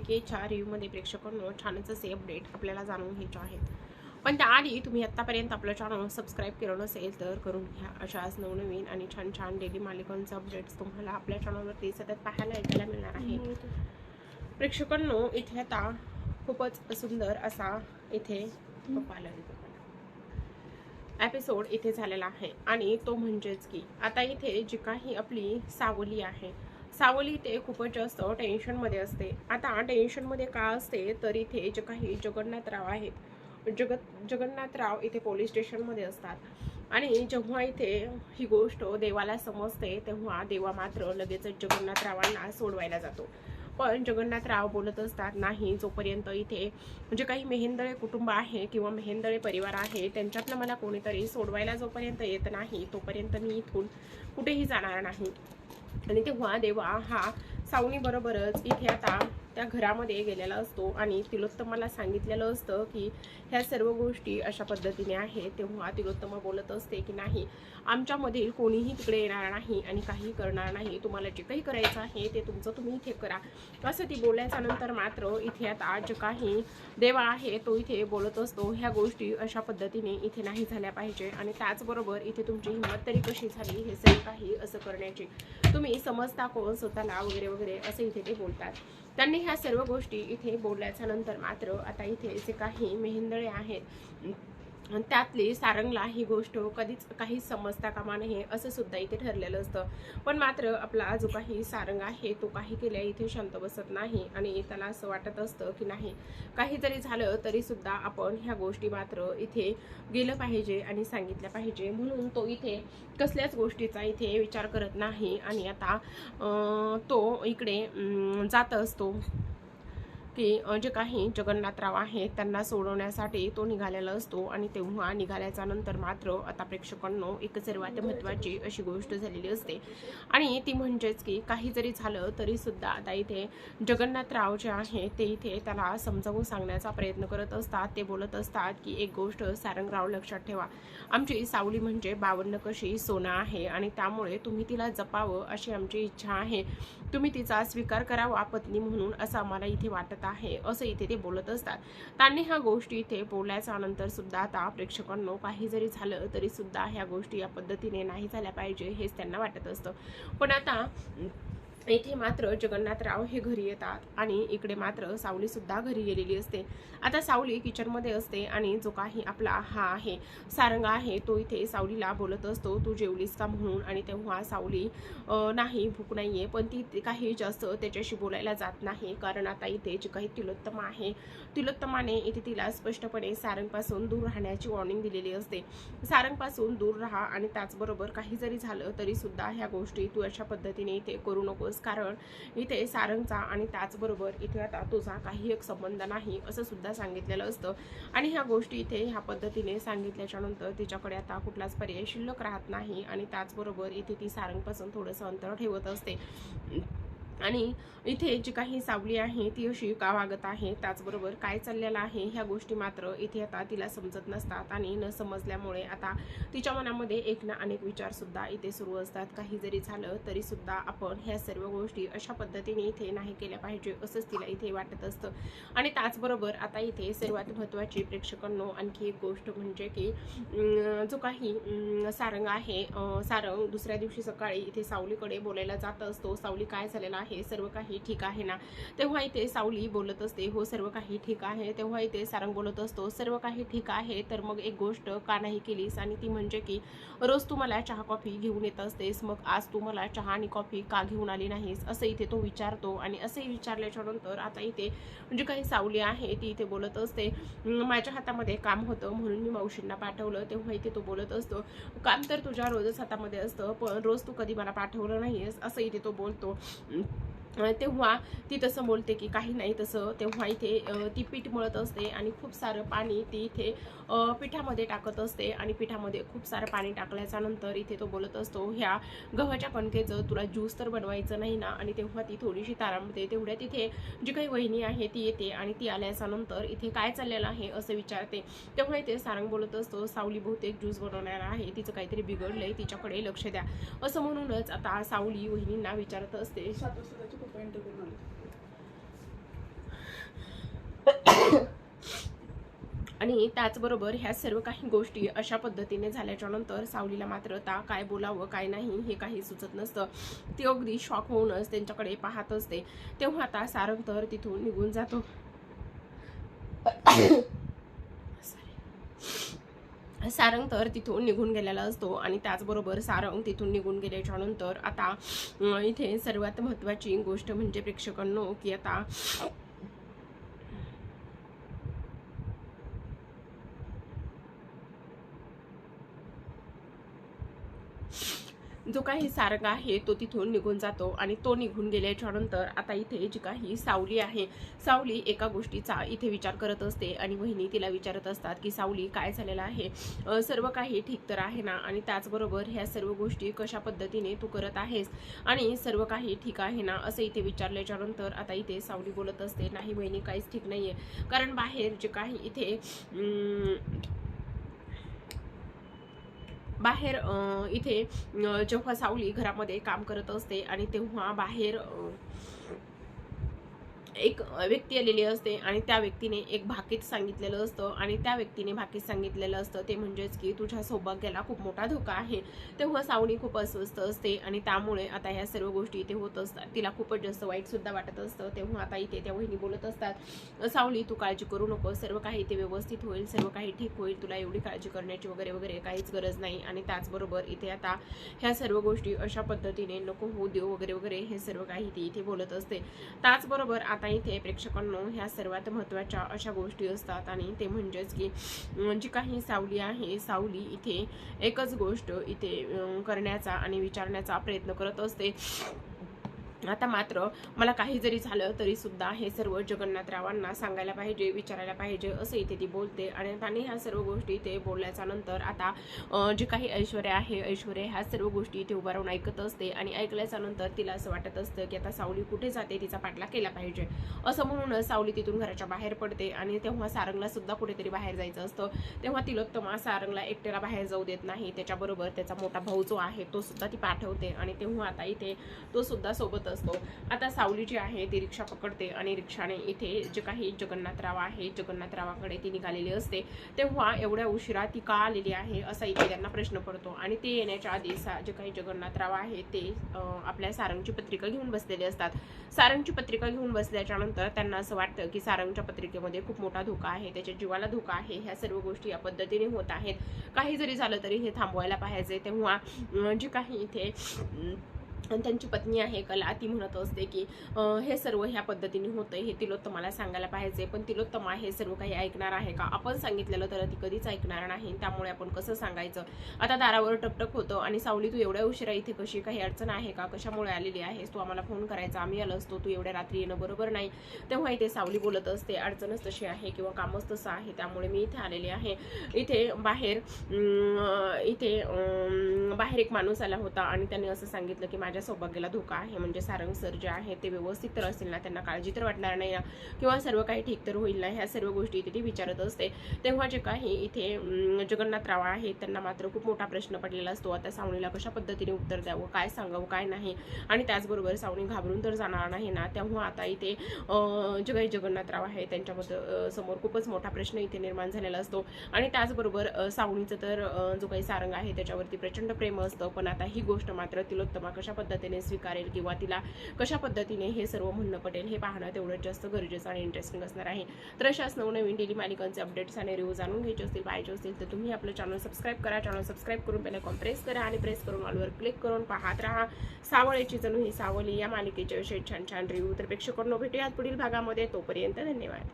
मालिकेच्या रिव्ह्यूमध्ये प्रेक्षकांनो छानच असे अपडेट आपल्याला जाणून घ्यायचे आहेत. पण त्याआधी तुम्ही आत्तापर्यंत आपलं चॅनल सबस्क्राईब केलं नसेल तर करून घ्या. अशाच नवनवीन आणि छान छान डेली मालिकांचे अपडेट्स तुम्हाला आपल्या चॅनलवरती सतत पाहायला ऐकायला मिळणार आहे. प्रेक्षकांनो इथे आता खूपच सुंदर असा इथे पालन एपिसोड इथे झालेला आहे आणि तो म्हणजेच की आता इथे जी काही आपली सावली आहे सावली इथे खूपच जास्त टेन्शनमध्ये असते. आता टेन्शनमध्ये का असते तर इथे जे काही जगन्नाथराव आहेत जगत जगन्नाथराव इथे पोलीस स्टेशनमध्ये असतात. आणि जेव्हा इथे ही गोष्ट देवाला समजते तेव्हा देवा मात्र लगेचच जगन्नाथरावांना सोडवायला जातो. पण जगन्नाथराव बोलत असतात नाही जोपर्यंत इथे जे काही मेहेंदळे कुटुंब आहे किंवा मेहेंदळे परिवार आहे त्यांच्यातनं मला कोणीतरी सोडवायला जोपर्यंत येत नाही तोपर्यंत मी इथून कुठेही जाणार नाही. आणि तेव्हा देवा हा. सावनी बरोबरच. इथे आता त्या घरामध्ये गेलेला असतो आणि तिलोत्तमाला सांगितलेलं असतं की ह्या सर्व गोष्टी अशा पद्धतीने आहेत तेव्हा तिलोत्तमा बोलत असते की नाही आमच्यामधील कोणीही तिकडे येणार नाही आणि काही करणार नाही तुम्हाला जे काही करायचं आहे ते तुमचं तुम्ही इथे करा. असं ती बोलायच्या नंतर मात्र इथे आता जे काही देवा आहे तो इथे बोलत असतो ह्या गोष्टी अशा पद्धतीने इथे नाही झाल्या पाहिजे आणि त्याचबरोबर इथे तुमची हिंमत तरी कशी झाली हे सर्व काही असं करण्याची. तुम्ही समजता कोण स्वतःला वगैरे वगैरे असं इथे ते बोलतात. त्यांनी ह्या सर्व गोष्टी इथे बोलल्याच्या नंतर मात्र आता इथे जे काही मेहेंदळे आहेत त्यातली सारंगला ही गोष्ट कधीच काही समजता कामा नये असं सुद्धा इथे ठरलेलं असतं. पण मात्र आपला जो काही सारंग आहे तो काही केल्या इथे शांत बसत नाही आणि त्याला असं वाटत असतं की नाही. काहीतरी झालं तरी सुद्धा आपण ह्या गोष्टी मात्र इथे गेलं पाहिजे आणि सांगितल्या पाहिजे. म्हणून तो इथे कसल्याच गोष्टीचा इथे विचार करत नाही आणि आता तो इकडे जात असतो. की जे काही जगन्नाथराव आहेत त्यांना सोडवण्यासाठी तो निघालेला असतो. आणि तेव्हा निघाल्याच्या नंतर मात्र आता प्रेक्षकांनो एक सर्वात महत्त्वाची अशी गोष्ट झालेली असते. आणि ती म्हणजेच की काही जरी झालं तरी सुद्धा आता इथे जगन्नाथराव जे आहे ते इथे त्याला समजावून सांगण्याचा प्रयत्न करत असतात. ते बोलत असतात की एक गोष्ट सारंगराव लक्षात ठेवा. आमची सावली म्हणजे बावन्न कशी सोनं आहे आणि त्यामुळे तुम्ही तिला जपावं अशी आमची इच्छा आहे. तुम्ही तिचा स्वीकार करावा पत्नी म्हणून असं आम्हाला इथे वाटत आहे असं इथे ते बोलत असतात. त्यांनी ह्या गोष्टी इथे बोलल्याच्या नंतर सुद्धा आता प्रेक्षकांनो काही जरी झालं तरी सुद्धा ह्या गोष्टी या पद्धतीने नाही झाल्या पाहिजे हेच त्यांना वाटत असतं. पण आता येथे मात्र जगन्नाथराव हे घरी येतात आणि इकडे मात्र सावली सुद्धा घरी गेलेली असते. आता सावली किचनमध्ये असते आणि जो काही आपला हा आहे सारंग आहे तो इथे सावलीला बोलत असतो. तू जेवलीस का म्हणून? आणि तेव्हा सावली नाही भूक नाही आहे पण ती काही जास्त त्याच्याशी बोलायला जात नाही. कारण आता इथे जी काही तिलोत्तमा आहे तिलोत्तमाने इथे तिला स्पष्टपणे सारंगपासून दूर राहण्याची वॉर्निंग दिलेली असते. सारंगपासून दूर राहा आणि त्याचबरोबर काही जरी झालं तरी सुद्धा ह्या गोष्टी तू अशा पद्धतीने इथे करू नकोस. कारण इथे सारंगचा आणि त्याचबरोबर इथे आता तुझा काही एक संबंध नाही असं सुद्धा सांगितलेलं असतं. आणि ह्या गोष्टी इथे ह्या पद्धतीने सांगितल्याच्या नंतर तिच्याकडे आता कुठलाच पर्याय शिल्लक राहत नाही आणि त्याचबरोबर इथे ती सारंगपासून थोडंसं अंतर ठेवत असते. आणि इथे जी काही सावली आहे ती अशी का वागत आहे त्याचबरोबर काय चाललेलं आहे ह्या गोष्टी मात्र इथे आता तिला समजत नसतात आणि न समजल्यामुळे आता तिच्या मनामध्ये एक ना अनेक विचार सुद्धा इथे सुरू असतात. काही जरी झालं तरी सुद्धा आपण ह्या सर्व गोष्टी अशा पद्धतीने इथे नाही केल्या पाहिजे असंच तिला इथे वाटत असतं. आणि त्याचबरोबर आता इथे सर्वात महत्त्वाची प्रेक्षकांनो आणखी एक गोष्ट म्हणजे की जो काही सारंग आहे सारंग दुसऱ्या दिवशी सकाळी इथे सावलीकडे बोलायला जात असतो. सावली काय झालेलं आहे सर्व काही ठीक आहे ना? तेव्हा इथे सावली बोलत असते हो सर्व काही ठीक आहे. तेव्हा इथे सारंग बोलत असतो सर्व काही ठीक आहे. तर मग एक गोष्ट का नाही केलीस? आणि ती म्हणजे की रोज तू मला चहा कॉफी घेऊन येत असतेस मग आज तू मला चहा आणि कॉफी का घेऊन आली नाहीस? असं इथे तो विचारतो आणि असंही विचारल्याच्या नंतर आता इथे म्हणजे काही सावली आहे ती इथे बोलत असते. माझ्या हातामध्ये काम होतं म्हणून मी मावशींना पाठवलं. तेव्हा इथे तो बोलत असतो. काम तर तुझ्या रोजच हातामध्ये असतं पण रोज तू कधी मला पाठवलं नाहीस? असं इथे तो बोलतो. तेव्हा ती तसं बोलते की काही नाही तसं. तेव्हा इथे ती पीठ मळत असते आणि खूप सारं पाणी ती इथे पिठामध्ये टाकत असते आणि पिठामध्ये खूप सारं पाणी टाकल्याच्या नंतर इथे तो बोलत असतो ह्या गव्हाच्या कणकेचं तुला ज्यूस तर बनवायचं नाही ना? आणि तेव्हा ती थोडीशी तारांबते. तेवढ्या तिथे जी काही वहिनी आहे ती येते आणि ती आल्याच्यानंतर इथे काय चाललेलं आहे असं विचारते. तेव्हा इथे सारंग बोलत असतो सावली बहुतेक ज्यूस बनवणार आहे तिचं काहीतरी बिघडलंय तिच्याकडे लक्ष द्या. असं म्हणूनच आता सावली वहिनींना विचारत असते. आणि त्याचबरोबर ह्या सर्व काही गोष्टी अशा पद्धतीने झाल्याच्यानंतर सावलीला मात्र ता काय बोलावं काय नाही हे काही सुचत नसतं. ती अगदी शॉक होऊनच त्यांच्याकडे पाहत असते. तेव्हा आता सारंग तर तिथून निघून जातो. सारंग तर तिथून निघून गेलेला असतो आणि त्याचबरोबर सारंग तिथून निघून गेल्याच्यानंतर आता इथे सर्वात महत्वाची गोष्ट म्हणजे प्रेक्षकांनो की आता जो काही सारंग आहे तो तिथून निघून जातो आणि तो निघून गेल्याच्यानंतर आता इथे जी काही सावली आहे सावली एका गोष्टीचा इथे विचार करत असते आणि वहिनी तिला विचारत असतात की सावली काय झालेलं आहे? सर्व काही ठीक तर आहे ना? आणि त्याचबरोबर ह्या सर्व गोष्टी कशा पद्धतीने तू करत आहेस? आणि सर्व काही ठीक आहे ना? असं इथे विचारल्याच्या नंतर आता इथे सावली बोलत असते नाही वहिनी काहीच ठीक नाहीये. कारण बाहेर जे काही इथे बाहेर इथे जेव्हा सावली घरामध्ये काम करत असते आणि तेव्हा बाहेर एक व्यक्ती आलेली असते आणि त्या व्यक्तीने एक भाकीत सांगितलेलं असतं आणि त्या व्यक्तीने भाकीत सांगितलेलं असतं ते म्हणजेच की तुझ्या सौभाग्याला खूप मोठा धोका आहे. तेव्हा सावली खूप अस्वस्थ असते आणि त्यामुळे आता ह्या सर्व गोष्टी इथे होत असतात. तिला खूपच जास्त वाईटसुद्धा वाटत असतं. तेव्हा आता इथे त्या वहिनी बोलत असतात सावली तू काळजी करू नको सर्व काही इथे व्यवस्थित होईल. सर्व काही ठीक होईल. तुला एवढी काळजी करण्याची वगैरे वगैरे काहीच गरज नाही. आणि त्याचबरोबर इथे आता ह्या सर्व गोष्टी अशा पद्धतीने नको होऊ देऊ वगैरे वगैरे हे सर्व काही ती इथे बोलत असते. त्याचबरोबर आता इथे प्रेक्षकांनो ह्या सर्वात महत्त्वाच्या अशा गोष्टी असतात. आणि ते म्हणजेच की जी काही सावली आहे सावली इथे एकच गोष्ट इथे करण्याचा आणि विचारण्याचा प्रयत्न करत असते. आता मात्र मला काही जरी झालं तरी सुद्धा हे सर्व जगन्नाथरावांना सांगायला पाहिजे विचारायला पाहिजे असं इथे ती बोलते. आणि त्याने ह्या सर्व गोष्टी ते बोलल्याच्या नंतर आता जे काही ऐश्वर्या आहे ऐश्वर्या ह्या सर्व गोष्टी इथे उभा राहून ऐकत असते. आणि ऐकल्याच्या नंतर तिला असं वाटत असतं की आता सावली कुठे जाते तिचा पाठला केला पाहिजे. असं म्हणून सावली तिथून घराच्या बाहेर पडते. आणि तेव्हा सारंगला सुद्धा कुठेतरी बाहेर जायचं असतं. तेव्हा तिलोत्तमा सारंगला एकट्याला बाहेर जाऊ देत नाही. त्याच्याबरोबर त्याचा मोठा भाऊ जो आहे तो सुद्धा ती पाठवते. आणि तेव्हा आता इथे तो सुद्धा सोबत असतो. आता सावली जी आहे ती रिक्षा पकडते आणि रिक्षाने इथे जे काही जगन्नाथराव आहे जगन्नाथरावाकडे ती निघालेली असते. तेव्हा एवढ्या उशिरा ती का आलेली आहे असा इथे त्यांना प्रश्न पडतो. आणि ते येण्याच्या आधी सा जे काही जगन्नाथराव आहे ते आपल्या सारंगची पत्रिका घेऊन बसलेले असतात. सारंगची पत्रिका घेऊन बसल्याच्या नंतर त्यांना असं वाटतं की सारंगच्या पत्रिकेमध्ये खूप मोठा धोका आहे त्याच्या जीवाला धोका आहे ह्या सर्व गोष्टी या पद्धतीने होत आहेत. काही जरी झालं तरी हे थांबवायला पाहिजे. तेव्हा जे काही इथे आणि त्यांची पत्नी आहे कला ती म्हणत असते की हे सर्व ह्या पद्धतीने होतं हे तिलोत्तमाला सांगायला पाहिजे पण तिलोत्तमा हे सर्व काही ऐकणार आहे का? आपण सांगितलेलं तर ती कधीच ऐकणार नाही त्यामुळे आपण कसं सांगायचं? आता दारावर टपटक होतं आणि सावली तू एवढ्या उशिरा इथे कशी? काही अडचण आहे का? कशामुळे आलेली आहेस? तू आम्हाला फोन करायचा आम्ही आलो असतो तू एवढ्या रात्री येणं बरोबर नाही. तेव्हा इथे सावली बोलत असते अडचणच तशी आहे किंवा कामच तसं आहे त्यामुळे मी इथे आलेले आहे. इथे बाहेर इथे बाहेर एक माणूस आला होता आणि त्याने असं सांगितलं की माझ्या सौभाग्याला धोका आहे म्हणजे सारंग सर जे आहे ते व्यवस्थित तर असतील ना त्यांना काळजी तर वाटणार नाही ना. किंवा सर्व काही ठीक तर होईल ना ह्या सर्व गोष्टी इथे ती विचारत असते. तेव्हा जे काही इथे जगन्नाथ जगन्नाथराव आहेत त्यांना मात्र खूप मोठा प्रश्न पडलेला असतो. आता सावणीला कशा पद्धतीने उत्तर द्यावं काय सांगावं काय नाही? आणि त्याचबरोबर सावणी घाबरून तर जाणार नाही ना. तेव्हा आता इथे जे काही जगन्नाथराव आहे त्यांच्यामध्ये समोर खूपच मोठा प्रश्न इथे निर्माण झालेला असतो. आणि त्याचबरोबर सावणीचं तर जो काही सारंग आहे त्याच्यावरती प्रचंड प्रेम असतं. पण आता ही गोष्ट मात्र तिलोत्तमा कशा पद्धतीने स्वीकारेल किंवा तिला कशा पद्धतीने हे सर्व म्हणणं पटेल हे पाहणं तेवढंच जास्त गरजेचं आणि इंटरेस्टिंग असणार आहे. तर अशाच नवनवीन डेली मालिकांचे अपडेट्स आणि रिव्ह्यू जाणून घ्यायचे असतील पाहिजे असतील तर तुम्ही आपलं चॅनल सबस्क्राईब करा. चॅनल सबस्क्राईब करून पहिले प्रेस करा आणि प्रेस करून ऑलवर क्लिक करून पाहत राहा. सावळेची जणू ही सावली या मालिकेच्या विषयी छान छान रिव्ह्यू तर प्रेक्षकांनो भेटूयात पुढील भागामध्ये. तोपर्यंत धन्यवाद.